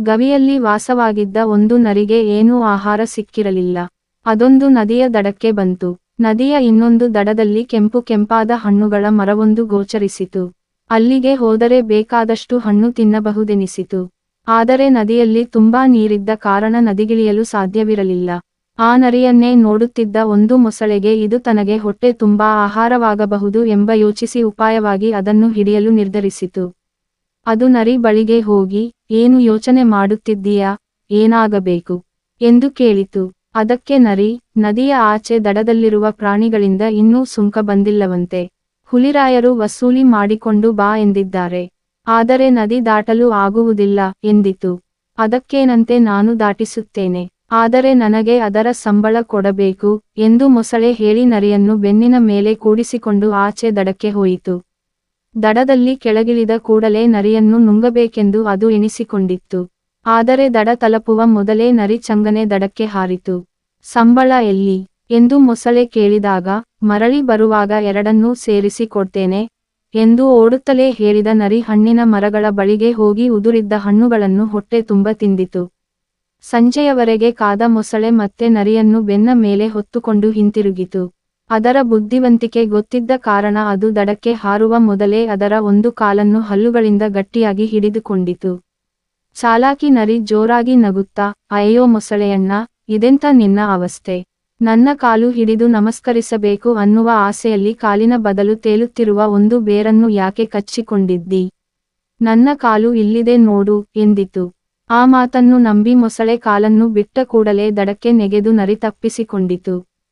ಗವಿಯಲ್ಲಿ ವಾಸವಾಗಿದ್ದ ಒಂದು ನರಿಗೆ ಏನೂ ಆಹಾರ ಸಿಕ್ಕಿರಲಿಲ್ಲ. ಅದೊಂದು ನದಿಯ ದಡಕ್ಕೆ ಬಂತು. ನದಿಯ ಇನ್ನೊಂದು ದಡದಲ್ಲಿ ಕೆಂಪು ಕೆಂಪಾದ ಹಣ್ಣುಗಳ ಮರವೊಂದು ಗೋಚರಿಸಿತು. ಅಲ್ಲಿಗೆ ಹೋದರೆ ಬೇಕಾದಷ್ಟು ಹಣ್ಣು ತಿನ್ನಬಹುದೆನಿಸಿತು. ಆದರೆ ನದಿಯಲ್ಲಿ ತುಂಬಾ ನೀರಿದ್ದ ಕಾರಣ ನದಿಗಿಳಿಯಲು ಸಾಧ್ಯವಿರಲಿಲ್ಲ. ಆ ನರಿಯನ್ನೇ ನೋಡುತ್ತಿದ್ದ ಒಂದು ಮೊಸಳೆಗೆ ಇದು ತನಗೆ ಹೊಟ್ಟೆ ತುಂಬಾ ಆಹಾರವಾಗಬಹುದು ಎಂಬ ಯೋಚಿಸಿ ಉಪಾಯವಾಗಿ ಅದನ್ನು ಹಿಡಿಯಲು ನಿರ್ಧರಿಸಿತು. ಅದು ನರಿ ಬಳಿಗೆ ಹೋಗಿ, ಏನು ಯೋಚನೆ ಮಾಡುತ್ತಿದ್ದೀಯಾ? ಏನಾಗಬೇಕು? ಎಂದು ಕೇಳಿತು. ಅದಕ್ಕೆ ನರಿ, ನದಿಯ ಆಚೆ ದಡದಲ್ಲಿರುವ ಪ್ರಾಣಿಗಳಿಂದ ಇನ್ನೂ ಸುಂಕ ಬಂದಿಲ್ಲವಂತೆ. ಹುಲಿರಾಯರು ವಸೂಲಿ ಮಾಡಿಕೊಂಡು ಬಾ ಎಂದಿದ್ದಾರೆ. ಆದರೆ ನದಿ ದಾಟಲು ಆಗುವುದಿಲ್ಲ ಎಂದಿತು. ಅದಕ್ಕೇನಂತೆ ನಾನು ದಾಟಿಸುತ್ತೇನೆ. ಆದರೆ ನನಗೆ ಅದರ ಸಂಬಳ ಕೊಡಬೇಕು ಎಂದು ಮೊಸಳೆ ಹೇಳಿ ನರಿಯನ್ನು ಬೆನ್ನಿನ ಮೇಲೆ ಕೂಡಿಸಿಕೊಂಡು ಆಚೆ ದಡಕ್ಕೆ ಹೋಯಿತು. ದಡದಲ್ಲಿ ಕೆಳಗಿಳಿದ ಕೂಡಲೇ ನರಿಯನ್ನು ನುಂಗಬೇಕೆಂದು ಅದು ಎಣಿಸಿಕೊಂಡಿತ್ತು. ಆದರೆ ದಡ ತಲುಪುವ ಮೊದಲೇ ನರಿ ಚಂಗನೆ ದಡಕ್ಕೆ ಹಾರಿತು. ಸಂಬಳ ಎಲ್ಲಿ? ಎಂದು ಮೊಸಳೆ ಕೇಳಿದಾಗ, ಮರಳಿ ಬರುವಾಗ ಎರಡನ್ನೂ ಸೇರಿಸಿ ಕೊಡ್ತೇನೆ, ಎಂದು ಓಡುತ್ತಲೇ ಹೇಳಿದ ನರಿ ಹಣ್ಣಿನ ಮರಗಳ ಬಳಿಗೆ ಹೋಗಿ ಉದುರಿದ್ದ ಹಣ್ಣುಗಳನ್ನು ಹೊಟ್ಟೆ ತುಂಬ ತಿಂದಿತು. ಸಂಜೆಯವರೆಗೆ ಕಾದ ಮೊಸಳೆ ಮತ್ತೆ ನರಿಯನ್ನು ಬೆನ್ನ ಮೇಲೆ ಹೊತ್ತುಕೊಂಡು ಹಿಂತಿರುಗಿತು. ಅದರ ಬುದ್ಧಿವಂತಿಕೆ ಗೊತ್ತಿದ್ದ ಕಾರಣ ಅದು ದಡಕ್ಕೆ ಹಾರುವ ಮೊದಲೇ ಅದರ ಒಂದು ಕಾಲನ್ನು ಹಲ್ಲುಗಳಿಂದ ಗಟ್ಟಿಯಾಗಿ ಹಿಡಿದುಕೊಂಡಿತು. ಚಾಲಾಕಿ ನರಿ ಜೋರಾಗಿ ನಗುತ್ತಾ, ಅಯ್ಯೋ ಮೊಸಳೆಯಣ್ಣ, ಇದೆಂತ ನಿನ್ನ ಅವಸ್ಥೆ? ನನ್ನ ಕಾಲು ಹಿಡಿದು ನಮಸ್ಕರಿಸಬೇಕು ಅನ್ನುವ ಆಸೆಯಲ್ಲಿ ಕಾಲಿನ ಬದಲು ತೇಲುತ್ತಿರುವ ಒಂದು ಬೇರನ್ನು ಯಾಕೆ ಕಚ್ಚಿಕೊಂಡಿದ್ದಿ? ನನ್ನ ಕಾಲು ಇಲ್ಲಿದೆ ನೋಡು, ಎಂದಿತು. ಆ ಮಾತನ್ನು ನಂಬಿ ಮೊಸಳೆ ಕಾಲನ್ನು ಬಿಟ್ಟ ಕೂಡಲೇ ದಡಕ್ಕೆ ನೆಗೆದು ನರಿ ತಪ್ಪಿಸಿಕೊಂಡಿತು.